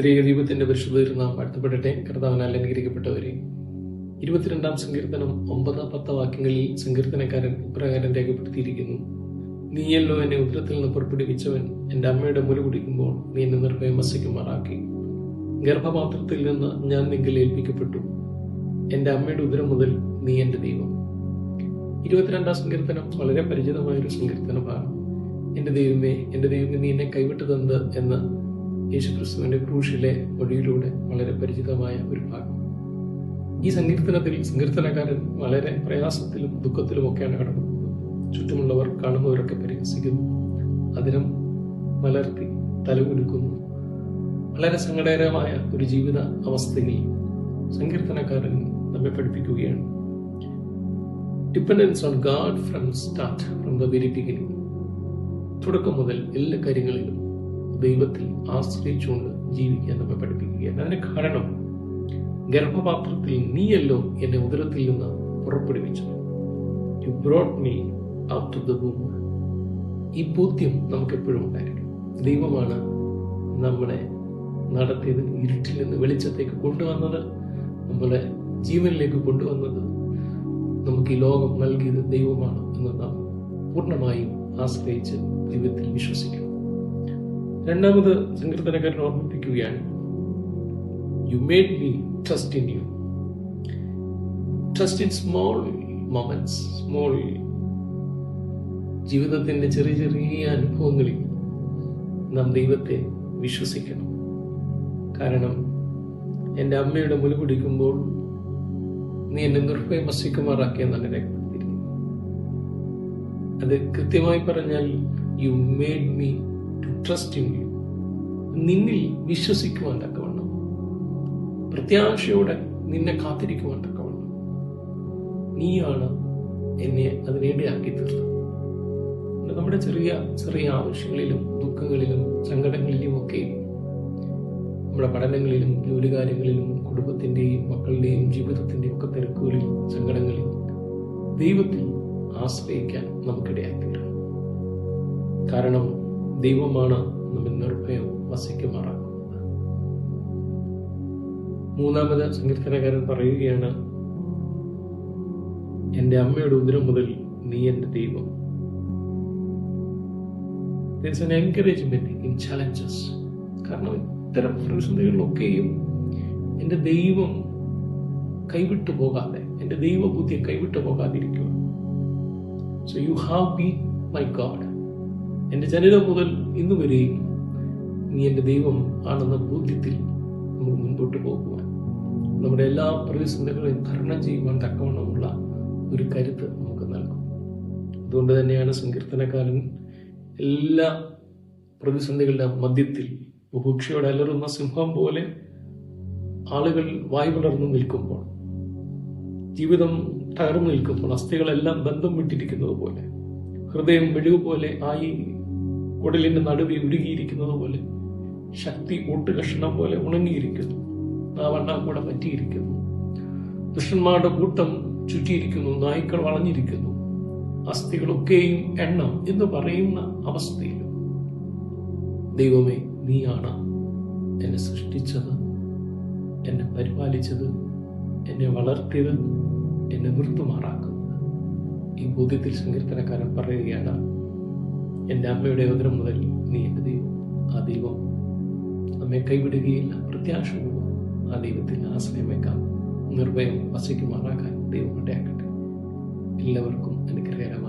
ത്രിയേക ദീപത്തിന്റെ പരിശുദ്ധ നാം വാഴ്ത്തപ്പെടട്ടെ കർത്താവിനാൽ അനുഗ്രഹിക്കപ്പെട്ടവരെ ഇരുപത്തിരണ്ടാം സങ്കീർത്തനം ഒമ്പത് പത്ത് വാക്യങ്ങളിൽ സങ്കീർത്തനക്കാരൻ ഇപ്രകാരം രേഖപ്പെടുത്തിയിരിക്കുന്നു. നീയല്ലോ എന്നെ ഉദരത്തിൽ നിന്ന് പുറപ്പെടുവിച്ചവൻ എന്റെ അമ്മയുടെ മുല കുടിക്കുമ്പോൾ നീ എന്നെ നിർഭയം വസിക്കുമാറാക്കി. ഗർഭപാത്രത്തിൽ നിന്ന് ഞാൻ നിങ്കിൽ ഏൽപ്പിക്കപ്പെട്ടു. എന്റെ അമ്മയുടെ ഉദരം മുതൽ നീ എന്റെ ദൈവം. ഇരുപത്തിരണ്ടാം സങ്കീർത്തനം വളരെ പരിചിതമായ ഒരു സങ്കീർത്തനമാണ്. എന്റെ ദൈവമേ എന്റെ ദൈവമേ നീ എന്നെ കൈവിട്ടതെന്ത്? എന്ന് യേശുക്രിസ്തുവിന്റെ ക്രൂശിലെ മൊഴിയിലൂടെ വളരെ പരിചിതമായ ഒരു ഭാഗം. ഈ സങ്കീർത്തനത്തിൽ സങ്കീർത്തനക്കാരൻ വളരെ പ്രയാസത്തിലും ദുഃഖത്തിലും ഒക്കെയാണ് കടന്നു ചുറ്റുമുള്ളവർ കാണുന്നവരൊക്കെ പരിഹസിക്കുന്നു. അതിനും മലർത്തി തലകുലുക്കുന്നു. വളരെ സങ്കടകരമായ ഒരു ജീവിത അവസ്ഥയിൽ സങ്കീർത്തനക്കാരൻ നമ്മെ പഠിപ്പിക്കുകയാണ്. Dependence on God from start from the very beginning തുടക്കം മുതൽ എല്ലാ കാര്യങ്ങളിലും ദൈവത്തിൽ ആശ്രയിച്ചുകൊണ്ട് ജീവിക്കാൻ നമ്മെ പഠിപ്പിക്കുകയാണ്. അതിന് കാരണം ഗർഭപാത്രത്തിൽ നീയല്ലോ എന്നെ ഉദരത്തിൽ നിന്ന് പുറപ്പെടുവിച്ചു you brought me out to the womb ഈ ബോധ്യം നമുക്ക് എപ്പോഴും ഉണ്ടായിരിക്കും. ദൈവമാണ് നമ്മളെ നടത്തിയത് ഇരുട്ടിൽ നിന്ന് വെളിച്ചത്തേക്ക് കൊണ്ടുവന്നത് നമ്മളെ ജീവനിലേക്ക് കൊണ്ടുവന്നത്. നമുക്ക് ഈ ലോകം നൽകിയത് ദൈവമാണ് എന്ന് നാം പൂർണമായും ആശ്രയിച്ച് ദൈവത്തിൽ വിശ്വസിക്കണം രണ്ടാമത് സങ്കീർത്തനക്കാരൻ ഓർമ്മിപ്പിക്കുകയാണ്. You made me trust in you trust in small moments small ജീവിതത്തിന്റെ ചെറിയ ചെറിയ അനുഭവങ്ങളിൽ നാം ദൈവത്തെ വിശ്വസിക്കണം. കാരണം എന്റെ അമ്മയുടെ മുല പിടിക്കുമ്പോൾ നീ എന്നെ നിർഭയം വസിക്കുമാറാക്കിയെന്നാണ് രേഖപ്പെടുത്തിയിരിക്കുന്നത്. അത് കൃത്യമായി പറഞ്ഞാൽ you made me to trust in you നിന്നിൽ വിശ്വസിക്കുവാൻ തക്കവണ്ണം. പ്രത്യാശയോടെ നിന്നെ കാത്തിരിക്കുവാൻ തക്കവണ്ണം. നീയാണ് എന്നെ അതിനിടയാക്കി തീർത്തത് നമ്മുടെ ചെറിയ ചെറിയ ആവശ്യങ്ങളിലും ദുഃഖങ്ങളിലും സങ്കടങ്ങളിലും ഒക്കെ നമ്മുടെ പഠനങ്ങളിലും ജോലി കാര്യങ്ങളിലും കുടുംബത്തിന്റെയും മക്കളുടെയും ജീവിതത്തിന്റെയും ഒക്കെ തിരക്കുകളിൽ സങ്കടങ്ങളിൽ ദൈവത്തിൽ ആശ്രയിക്കാൻ നമുക്കിടയാക്കി കാരണം ദൈവമാണ് നമ്മൾ നിർഭയം വസിക്കുമാറാക്കുന്നത് മൂന്നാമത് സങ്കീർത്തനകാരൻ പറയുകയാണ് എന്റെ അമ്മയുടെ ഉദരം മുതൽ നീ എന്റെ ദൈവം. എൻ എൻകറേജ്മെന്റ് ഇൻ ചലഞ്ചസ് കാരണം ഇത്തരം പ്രതിസന്ധികളിലൊക്കെയും എന്റെ ദൈവം കൈവിട്ടു പോകാതെ എന്റെ ദൈവബുദ്ധിയെ കൈവിട്ടു പോകാതിരിക്കുക so you have be my God എന്റെ ജനനം മുതൽ ഇന്നു വരെയും നീ എന്റെ ദൈവം ആണെന്ന ബോധ്യത്തിൽ നമുക്ക് മുൻപോട്ട് പോകുവാൻ. നമ്മുടെ എല്ലാ പ്രതിസന്ധികളെയും തരണം ചെയ്യുവാൻ തക്കവണ്ണമുള്ള ഒരു കരുത്ത് നമുക്ക് നൽകും. അതുകൊണ്ട് തന്നെയാണ് സങ്കീർത്തനക്കാരൻ എല്ലാ പ്രതിസന്ധികളുടെ മധ്യത്തിൽ ബുഭുക്ഷയോടെ അലറുന്ന സിംഹം പോലെ ആളുകൾ വായു വളർന്നു നിൽക്കുമ്പോൾ ജീവിതം തകർന്നു നിൽക്കുമ്പോൾ അസ്ഥികളെല്ലാം ബന്ധം വിട്ടിരിക്കുന്നത് പോലെ ഹൃദയം മെഴുകു പോലെ ആയി കുടലിന്റെ നടുവി ഉരുകിയിരിക്കുന്നത് പോലെ ശക്തി ഒട്ടുകഷണം പോലെ ഉണങ്ങിയിരിക്കുന്നു. നാവണ്ണ കൂടെ പറ്റിയിരിക്കുന്നു. ദുഷ്ടന്മാരുടെ കൂട്ടം ചുറ്റിയിരിക്കുന്നു നായ്ക്കൾ വളഞ്ഞിരിക്കുന്നു. അസ്ഥികളൊക്കെയും എണ്ണം എന്ന് പറയുന്ന അവസ്ഥയിൽ ദൈവമേ നീയാണ് എന്നെ സൃഷ്ടിച്ചത് എന്നെ പരിപാലിച്ചത് എന്നെ വളർത്തിയത് എന്നെ നിർത്തുമാറാക്കുന്നത്. ഈ ബോധ്യത്തിൽ സങ്കീർത്തനക്കാരൻ പറയുകയാണ് എന്റെ അമ്മയുടെ ഉദരം മുതൽ നീ എന്റെ ദൈവം ആ ദൈവം നമ്മെ കൈവിടുകയില്ല. പ്രത്യാശയുള്ള ആ ദൈവത്തിൽ ആശ്രയം വെക്കാം. നിർഭയം വസിക്കുമാറാക്കാൻ ദൈവം ഇടയാക്കട്ടെ എല്ലാവർക്കും അനുഗ്രഹം